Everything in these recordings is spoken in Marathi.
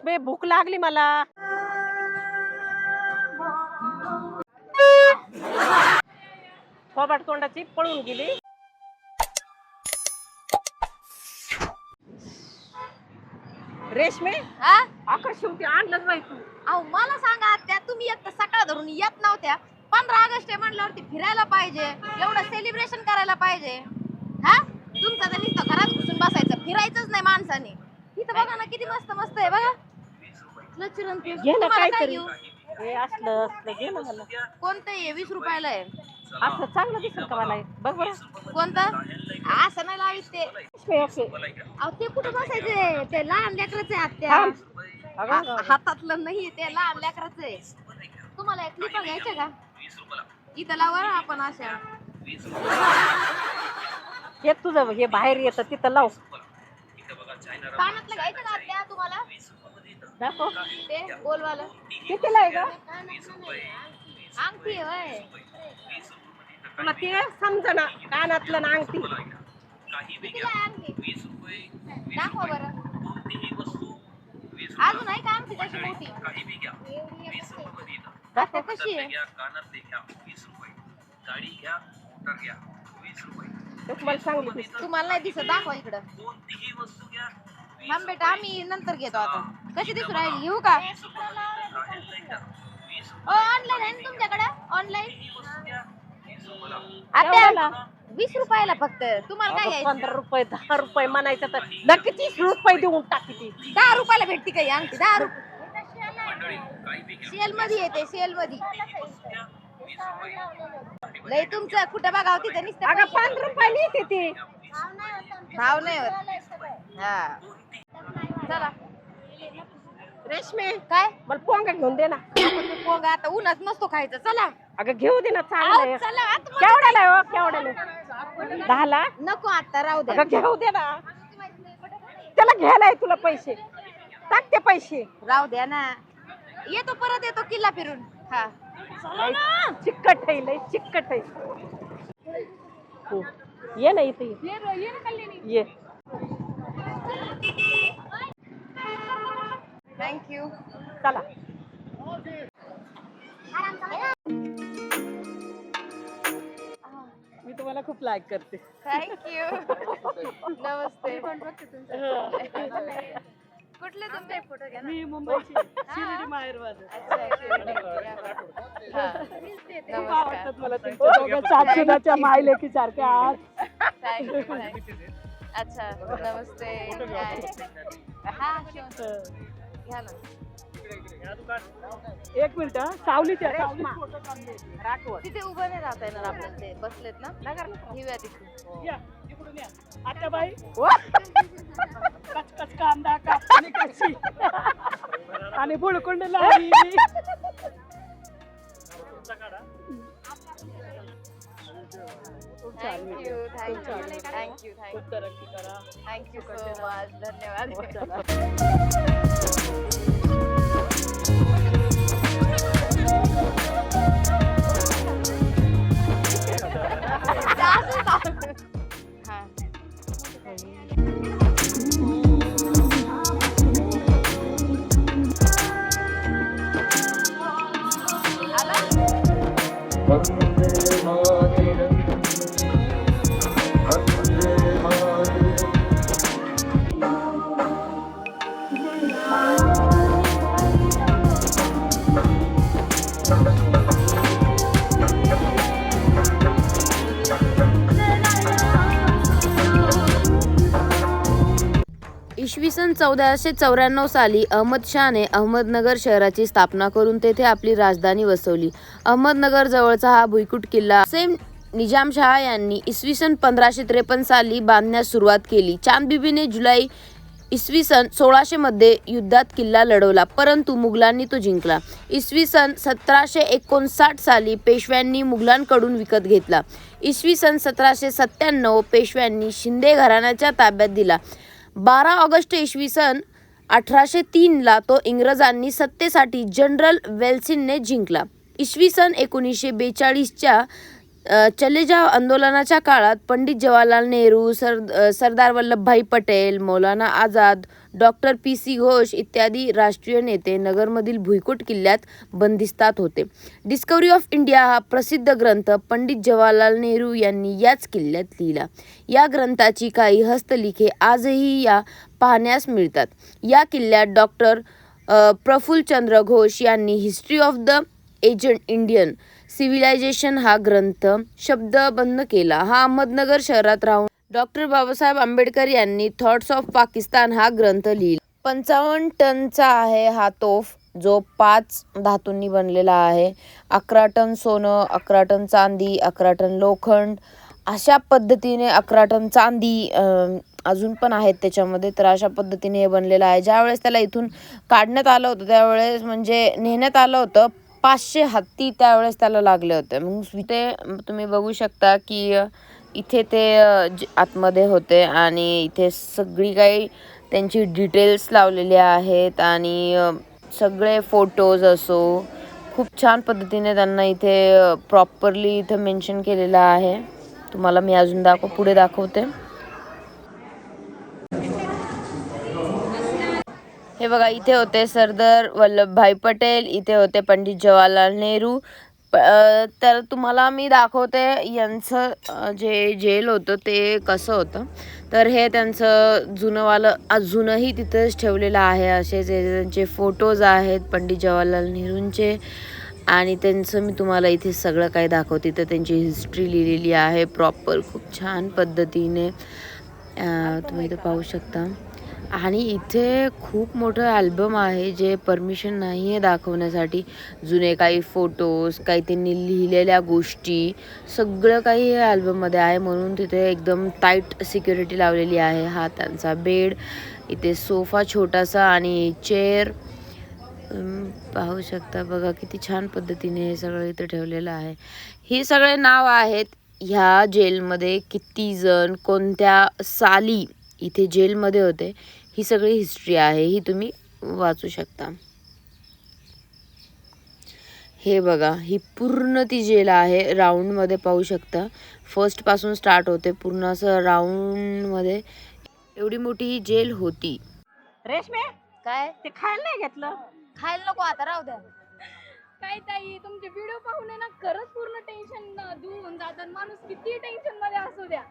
रेशमे भूक लागली मला. थोबाड तोंडाची पळून गेली. रेशमे हा? अकर शेवटी आणलंच बाई तू. अहो मला सांगा त्या तुम्ही एक तर सकाळ धरून येत नव्हत्या. पंधरा ऑगस्ट आहे म्हणल्यावरती फिरायला पाहिजे. एवढं सेलिब्रेशन करायला पाहिजे. हा? तुमचं तर नुसतं घरात घुसून बसायचं. फिरायचंच नाही माणसाने. इथं बघा ना किती मस्त मस्त आहे बघा. घे ना तुम्हाला काय काहीतरी? हे असलं असलं घे ना मला. कोणतं आहे? वीस रुपयाला आहे. असं चांगलं दिसेल का मला? हे? बघ बरं. कोणतं? असं नाही लावित ते. ओके. अहो ते कुठं बसायचे? ते लहान लेकराचे आत्या. थांब. अगं, हा- हातातलं नाही ते लहान लेकराचं आहे. तुम्हाला एक क्लिपा घ्यायच्या का? इथं लावा ना आपण अशा. हे तुझं हे बाहेर येतं तिथं लाव. कानातलं घ्यायचं का आत्या? तुम्हाला दाखव. ते गोलवालं कितीला आहे का अंगठी होय. तुला ते समजना कानातलं ना अंगठी. कितीला आहे अंगठी? दाखवा बरं. अजून आहे का अंगठी कशी मोठी? दाखव. कशी आहे? तुम्हाला दिसते. तुम्हाला नाही दिसत. दाखवा इकडं. थांब बेटा आम्ही नंतर घेतो आता. कशी दिसू राहिली? घेऊ का? ऑनलाईन आहे ना तुमच्याकडे? ऑनलाईन? आता वीस रुपयाला फक्त. तुम्हाला काय अगं, पंधरा रुपये दहा रुपये म्हणायचं तर नक्की तीस रुपये देऊन टाकी ती. दहा रुपयाला भेटती काही अंगठी? दहा रुपये सेल मध्ये येते सेल मध्ये. लय तुमचं कुठं बघाव तिथं नुसतं अगं. पाच रुपये येते ती. भाव नाही होत. हा. चला. रेशमे काय? मला पोंगा घेऊन दे ना. पोंगा आता उन्हात नसतो खायचं. चला. अगं घेऊ दे ना चांगलं आहो, आहे. चला आतमध्ये. केवढ्याला आहे हो केवढ्याला दहाला? नको आता राहू द्या. अगं घेऊ दे ना. त्याला घ्यायला आहे तुला पैसे. टाक ते पैसे. राहू द्या ना. येतो परत येतो किल्ला फिरून. हा. चिकट आहे लय चिकट आहे. हो. ये ना इथे. ये. ये. थँक्यू चला. मी तुम्हाला खूप लाईक करते. थँक्यू नमस्ते. कुठले तुमचे फोटो घ्या मी मुंबईची शिर्डी. हा. खूप आवडतात मला तुमच्या दोघं. चाचीनाच्या मायलेकी सारख्या आहात. थँक्यू थँक्यू अच्छा नमस्ते. काय? हा. घ्या ना. एक मिनिट हं. सावलीच्या काढले. राठवण तिथे उभं नाही राहता येणार आपल्याला ते बसलेत ना. घेऊया तिथे या इकडून या. आता बाई. कचकच कांदा कापणी कशी आणि बुळकुंड लावली. खूप छान थँक्यू video. खूप छान थँक्यू. थँक्यू थँक्यू खूप तरक्की करा. थँक्यू सो मच धन्यवाद. चला. हा. इसवी सन चौदाशे चौऱ्याण्णव साली अहमदशहाने अहमदनगर शहराची स्थापना करून तेथे आपली राजधानी वसवली. अहमदनगर जवळचा हा भुईकुट किल्ला सेम निजामशहा यांनी इसवी सन पंधराशे त्रेपन्न साली बांधण्यास सुरुवात केली. चांदबिबीने जुलै इसवी सन सोळाशे मध्ये युद्धात किल्ला लढवला परंतु मुघलांनी तो जिंकला. इसवी सन सतराशे एकोणसाठ साली पेशव्यांनी मुघलांकडून विकत घेतला. इसवी सन सतराशे सत्त्याण्णव पेशव्यांनी शिंदे घराण्याच्या ताब्यात दिला. बारा ऑगस्ट इसवी सन अठराशे तीनला तो इंग्रजांनी सत्तेसाठी जनरल वेल्सिनने जिंकला. इसवी सन एकोणीसशे बेचाळीसच्या चले जाव आंदोलनाच्या काळात Pandit Jawaharlal Nehru sir Sardar Vallabhbhai Patel Maulana Azad doctor P C Ghosh इत्यादी राष्ट्रीय नेते नगरमधील भुईकोट किल्ल्यात बंदिस्तात होते. डिस्कवरी ऑफ इंडिया हा प्रसिद्ध ग्रंथ पंडित जवाहरलाल नेहरू यांनी याच किल्ल्यात लिहिला. या ग्रंथाची काही हस्तलिखे आजही या पाहण्यास मिळतात. या किल्ल्यात डॉक्टर प्रफुल्लचंद्र घोष यांनी history of the ancient Indian civilisation हा ग्रंथ शब्दबंद केला. हा अहमदनगर शहरात राहून डॉक्टर बाबासाहेब आंबेडकर यांनी थॉट्स ऑफ पाकिस्तान हा ग्रंथ लिहिला. पंचावन्न टनचा आहे हा तोफ जो पाच धातूंनी बनलेला आहे. अकरा टन सोनं अकरा टन चांदी अकरा टन लोखंड. अशा पद्धतीने अकरा टन चांदी अजून पण आहेत त्याच्यामध्ये तर अशा पद्धतीने हे बनलेलं आहे. ज्यावेळेस त्याला इथून काढण्यात आलं होतं त्यावेळेस म्हणजे नेण्यात आलं होतं पाचशे हत्ती त्यावेळेस त्याला लागले होते. मग इथे तुम्ही बघू शकता की इथे ते आतमध्ये होते आणि इथे सगळी काही त्यांची डिटेल्स लावलेली आहेत आणि सगळे फोटोज असो खूप छान पद्धतीने त्यांना इथे प्रॉपरली इथे मेन्शन केलेलं आहे. तुम्हाला मी अजून दाखव पुढे दाखवते. हे बघा इथे होते सरदार वल्लभभाई पटेल इथे होते पंडित जवाहरलाल नेहरू. प- तर तुम्हाला मी दाखवते यांचं जे जेल होतं ते कसं होतं. तर हे त्यांचं जुनंवालं अजूनही तिथंच ठेवलेलं आहे असे जे त्यांचे फोटोज आहेत पंडित जवाहरलाल नेहरूंचे. आणि त्यांचं मी तुम्हाला इथे सगळं काही दाखवते. तर त्यांची हिस्ट्री लिहिलेली आहे प्रॉपर खूप छान पद्धतीने. तुम्ही इथं पाहू शकता. आणि इथे खूप मोठं ॲल्बम आहे जे परमिशन नाही आहे दाखवण्यासाठी. जुने काही फोटोज काही त्यांनी लिहिलेल्या गोष्टी सगळं काही या ॲल्बममध्ये आहे म्हणून तिथे एकदम टाईट सिक्युरिटी लावलेली आहे. हा त्यांचा बेड इथे सोफा छोटासा आणि चेअर पाहू शकता बघा किती छान पद्धतीने हे सगळं इथं ठेवलेलं आहे. हे सगळे नाव आहेत ह्या जेलमध्ये किती जण कोणत्या साली इथे जेलमध्ये होते. ही सगळी हिस्ट्री आहे ही तुम्ही वाचू शकता. हे बघा ही पूर्ण ती जेल आहे राऊंडमध्ये पाहू शकता. फर्स्टपासून स्टार्ट होते पूर्ण असं राऊंडमध्ये एवढी मोठी ही जेल होती. रेशमे काय? ते खायला नाही घेतलं? खायला नको आता राहू द्या. काय ताई तुमचे व्हिडिओ पाहून आहे ना खरंच पूर्ण टेन्शन दूर होऊन जातात माणूस किती टेन्शनमध्ये असू द्या.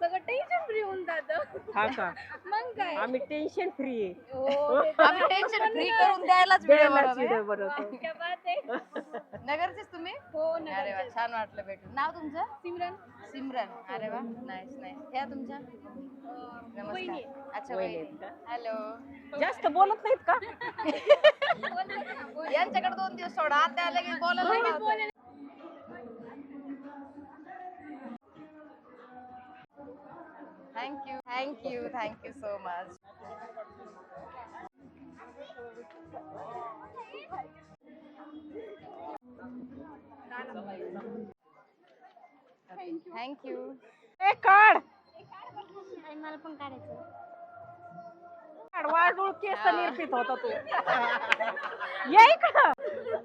सगळं टेन्शन फ्री होऊन जात. हा का? मग काय? आम्ही टेन्शन फ्री आहे. हो, ते तर आम्ही आहे. टेन्शन फ्री करून द्यायलाच व्हिडिओ बनवतोय. video बनवतो. क्या बात आहे. नगरचेच तुम्ही? हो अरे वा ना छान वाटलं भेटून. नाव तुमचं? सिमरन. सिमरन. अरे वा नाईस नाईस ह्या तुमच्या? वहिनी. नमस्कार. अच्छा वहिनी. हॅलो जास्त बोलत नाहीत का? यांच्याकडे दोन दिवस सोडा. आता लगेच बोलायला लावतात. Thank you thank you thank you so much thank you ए काढ. मला पण काढायचं केस निर्पित होता तू. ये इकडं.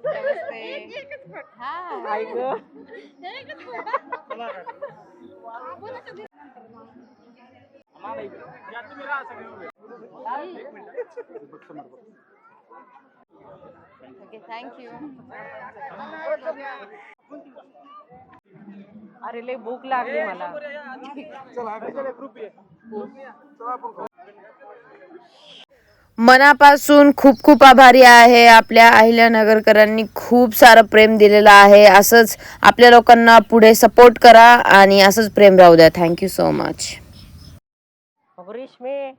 नमस्ते. हा आई ग. ओके थँक्यू अरे लय भूक लागली मला. मनापासून खूप खूप आभारी आहे. आपल्या अहिल्यानगरकरांनी खूप सारं प्रेम दिलेलं आहे. असंच आपल्या लोकांना पुढे सपोर्ट करा आणि असंच प्रेम राहू द्या. थँक्यू सो मच रेशमे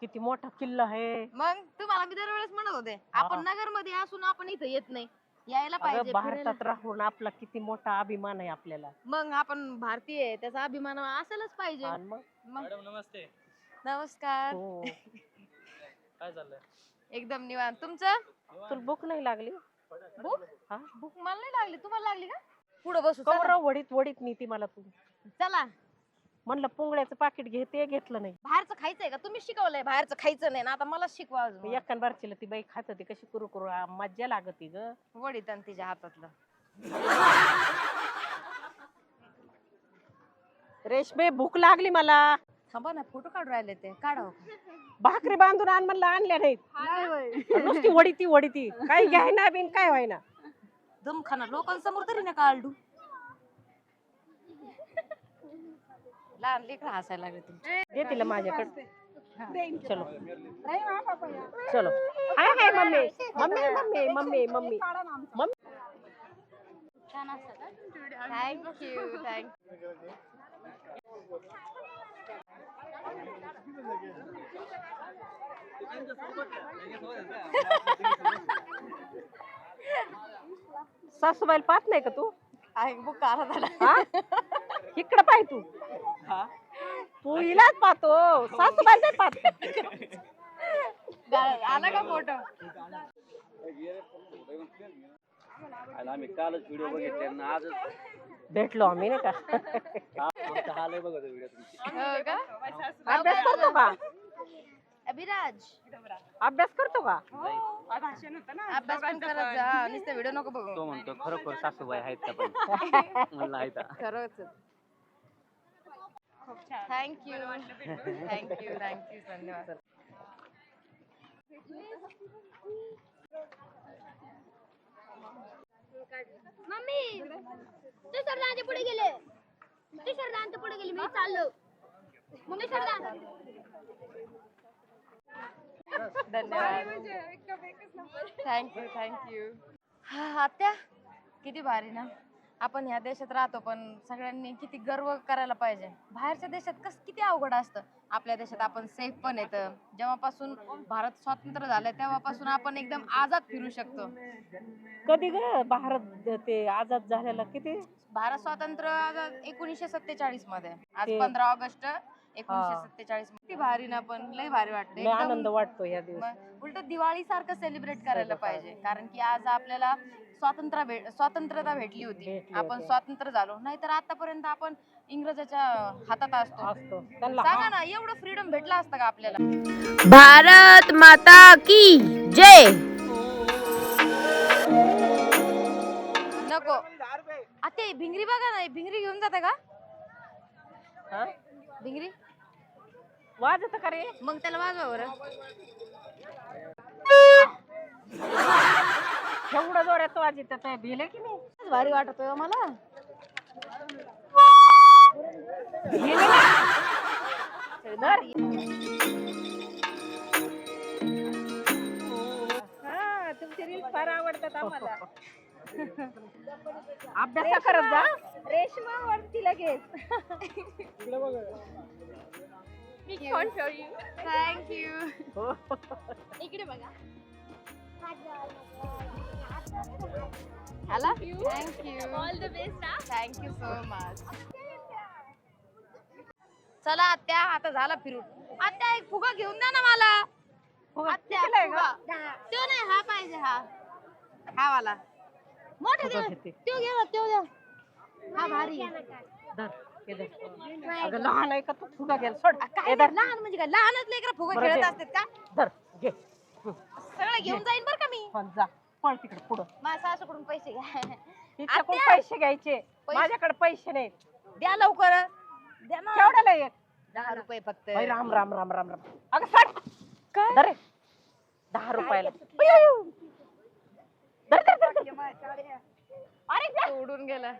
किती मोठा किल्ला आहे. मग तुम्हाला मी दरवेळेस म्हणत होते आपण नगरमध्ये असून आपण इथं येत नाही. यायला अगं पाहिजे फिरायला. भारतात राहून आपला किती मोठा अभिमान आहे आपल्याला. मग आपण भारतीय आहे, त्याचा अभिमान असायलाच पाहिजे. आणि मग? मग? नमस्ते. हो. नमस्कार काय चाललंय? एकदम निवांत. तुमचं? तुला भूक नाही लागली? भूक? हा? भूक मला नाही लागली. तुम्हाला लागली का? पुढे बसू चला. कवर वडीत वडीत नीती मला तू. चला. म्हणलं पुंगळ्याचं पाकिट घे ते घेतलं नाही. बाहेरचं खायचंय का? तुम्ही शिकवलंय बाहेरचं खायचं नाही ना आता मला शिकवा अजून. एकान बारचीला ती बाई खात होती कशी कुरू कुरू आ, मज्जा लागती ग. वडीत आणि तिच्या हातातलं. रेशमे भूक लागली मला. थांबा ना फोटो काढून राहिले ते काढाव भाकरी बांधून आण म्हणलं आणल्या नाहीत. नुसती वडी ती वडी ती. काही घ्यायना बिन काय व्हायना? दमखाना लोकांसमोर तरी नका आलडू लहान लेकर हसायला लागले तुमचे. दे तिला माझ्याकडे. चलो. चलो. Hi hi mummy. Mummy mummy mummy mummy. Mummy. Thank you thank you सासूबाईला पाहत नाही का तू? हा? इकडं पाय तू. तू हिलाच पाहतो. सासूबाईला नाही पाहत. आला का फोटो? आम्ही कालच व्हिडिओ बघितले आणि आजच भेटलो आम्ही नाही का? हाल व्हिडिओ तुमची. हो का? अभ्यास करतो का? अभिराज. अभ्यास करतो का? अभ्यास पण करत जा हा, नुसतं व्हिडिओ नको बघू. तो म्हणतो खरोखर सासूबाई आहेत का पण? म्हणलं आहेत. खरंच. Thank you thank you thank you धन्यवाद. मम्मी ते सरदारांचे पुढे गेले. ते सरदारांचे पुढे गेले. मी चाललो. मम्मी सरदार धन्यवाद. थँक्यू थँक्यू आत्या किती भारी ना. आपण ह्या देशात राहतो पण सगळ्यांनी किती गर्व करायला पाहिजे. बाहेरच्या देशात कस किती अवघड असतं. आपल्या देशात आपण सेफ पण येतं जेव्हापासून भारत स्वतंत्र झालं तेव्हापासून आपण एकदम आझाद फिरू शकतो. कधी ग? भारत ते आजाद झालेला किती? भारत स्वातंत्र्य आझाद एकोणीसशे सत्तेचाळीसमध्ये आज ते- पंधरा ऑगस्ट एकोणीसशे हा. सत्तेचाळीस किती भारी ना पण लय भारी वाटतं लय आनंद वाटतो या दिवशी. उलट दिवाळी सारखं सेलिब्रेट करायला पाहिजे. कारण की आज आपल्याला स्वातंत्र्य भेट स्वातंत्र्यता भेटली होती. भेटली आपण होती. स्वातंत्र्य झालो. नाहीतर आतापर्यंत आपण इंग्रजाच्या हातात असतो. असतो. त्यांना सांगा ना एवढं फ्रीडम भेटलं असतं का आपल्याला? भारत माता की जय! नको. आता भिंगरी बघा ना भिंगरी घेऊन जाते का? हा? भिंगरी? वाजत का रे? मग त्याला वाजवा बरं. एवढं जोरात वाजत ते भिले की नाही? भारी वाटतोय हो मला. भिले ना? धर. हा, तुमचे रील्स फार आवडतात आम्हाला. अभ्यास करत जा. रेशमा वरती लगेच. थँक्यू हो. इकडे बघा. ह्याला thank you all the best thank you so much चला आत्या आता झाला फिरून. आत्या एक फुगा घेऊन द्या ना मला. आत्या फुगा? तो नाही हा पाहिजे हा. हा वाला. मोठा किती? तो घ्या तो द्या हा भारी आहे. धर, धर. अगं लहान आहे का तू? फुगा घ्यायला सोड. काय हे धर. लहान म्हणजे काय? लहानच लेकर फुगा बरं खेळत दे. असतात का? धर घे. सगळं घेऊन जाईन बरं का मी? पण जा. पळ तिकडे पुढं. माझ्या सासूकडून पैसे घ्या. तिच्याकडून आत्या! पैसे घ्यायचे? पैसे? माझ्याकडे पैसे नाहीत. द्या लवकर. द्या ना. केवढ्याला एक दहा रुपये फक्त. बाई, राम राम राम राम राम. अगं सट धर रे. दहा रुपयाला. पिऊ. धर, धर, धर, धर. अरे द्या. उडून गेला.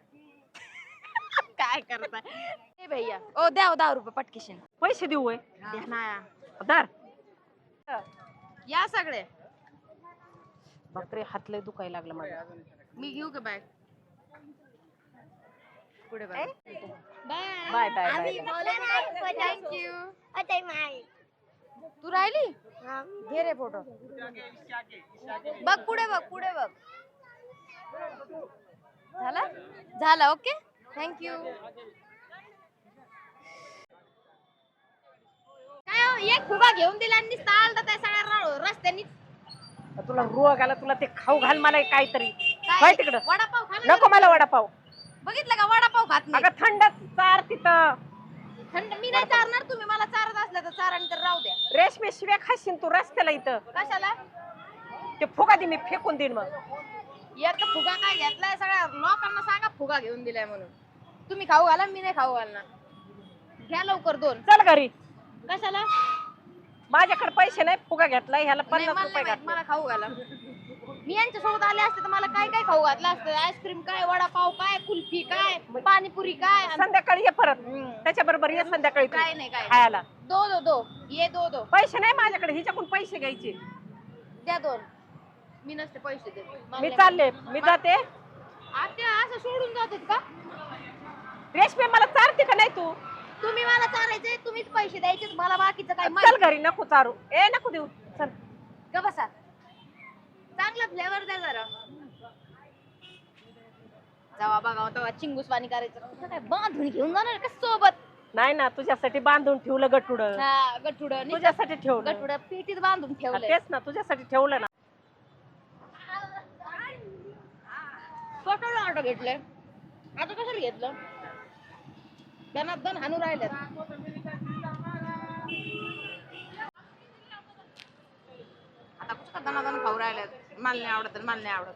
काय करताय? ए भैया ओ द्या हो दहा रुपये पटकेशन. पैसे देऊ होय? द्या ना धर. या सगळे. बापरे हात लय दुखायला लागलं माझ्या. मी घेऊ का बॅग पुढे bye bye bye bye thank you तू राहिली? घे रे फोटो. बघ पुढे बघ पुढे बघ. झाला? झाला ओके? थँक्यू काय हो, एक फुगा घेऊन दिला आणि चालता त्या सगळ्या रा- रस्त्यानी. तुला रोग आला तुला ते खाऊ घाल मला एक काहीतरी. काय? होय तिकडं? वडापाव खाल्ला नको मला वडापाव. बघितलं का वडापाव खात नाही? अगं थंड चार तिथं. थंड मी नाही चारणार तुम्ही मला चारत असल्या तर चारा तर राहू द्या. रेशमी शिव्या खाशील तू रस्त्याला इथं. कशाला? ते फुगा दे मी फेकून देईन मग. एक फुगा काय घेतलाय सगळ्या? लोकांना सांगा फुगा घेऊन दिलाय म्हणून. तुम्ही खाऊ घाला मी नाही खाऊ घालणार. घ्या लवकर दोन. चल घरी. कशाला? माझ्याकडे पैसे नाही फुगा घेतलाय ह्याला नाही, पन्नास मला रुपये नाही माहीत, घातले. मला खाऊ घाला. मी यांच्यासोबत आले असते तर मला काय काय खाऊ घातलं असतं? आईस्क्रीम काय वडापाव काय कुल्फी काय पाणीपुरी काय? आणि संध्याकाळी ये परत. त्याच्या बरोबर ये संध्याकाळी तू. काय नाही काय नाही. खायला. दो दो दो. ये दो दो. पैसे नाही माझ्याकडे हिच्याकडून पैसे घ्यायचे. द्या दोन. मी नसते पैसे देत. मला मी चालले मी जाते. आत्या असं सोडून जातात का? रेशमी मला चालते का नाही तू? तुम्ही मला चालायचंय तुम्हीच पैसे द्यायचे मला बाकीचं काय चल माहीत घरी नको चारू. ए नको देऊ. चल. का बसा. चांगला फ्लेवर द्या जरा. जावा बघा तेव्हा चिंगूस पाणी करायचं. कुठं काय बांधून घेऊन जाणार का सोबत? नाही ना तुझ्यासाठी बांधून ठेवलं गटुड. हा गटुड तुझ्यासाठी ठेवलं. गटुड पेटीत बांधून हा, ठेवलंय. तेच ना तुझ्यासाठी ठेवलं ना. कटोला ऑटो घेतलंय. आता कशाला घेतलं? त्यांना दन हाणू राहिल्यात आता कसं का दनादन खाऊ राहिल्यात मला नाही आवडत मला नाही आवडत.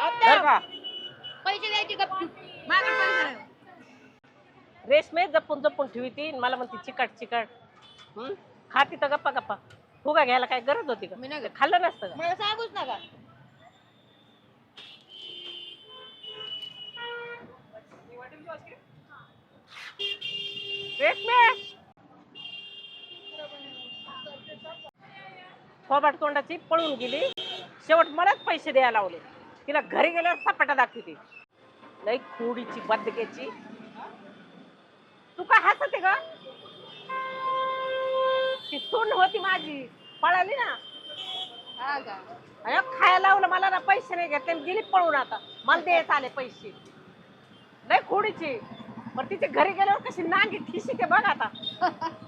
आत्या, बरं का? पैसे द्यायचे गपचूप माझ्याकडे पैसे नाही. रेशमे जपून जपून ठेवी ती मला म्हणते चिकट चिकट. हम्म? खाती तर गप्पा गप्पा. फुगा घ्यायला काय गरज होती का? मी नाही. खाल्लं नसतं का? मला सांगूच नका. फोबाट तोंडाची पळून गेली. शेवट मलाच पैसे द्यायला लावले. तिला घरी गेल्यावर सपाटा दाखवते. लई खोडीची बदकेची. तू काय हसते का ती सून होती माझी. पळाली ना? का? अरे खायला लावलं मला ना पैसे नाही घेतले गेली पळून आता. मला द्यायचं आले पैसे. लय खोडीची. बरं तिथे घरी गेल्यावर कशी नांगी ठिशी ते बघ आता.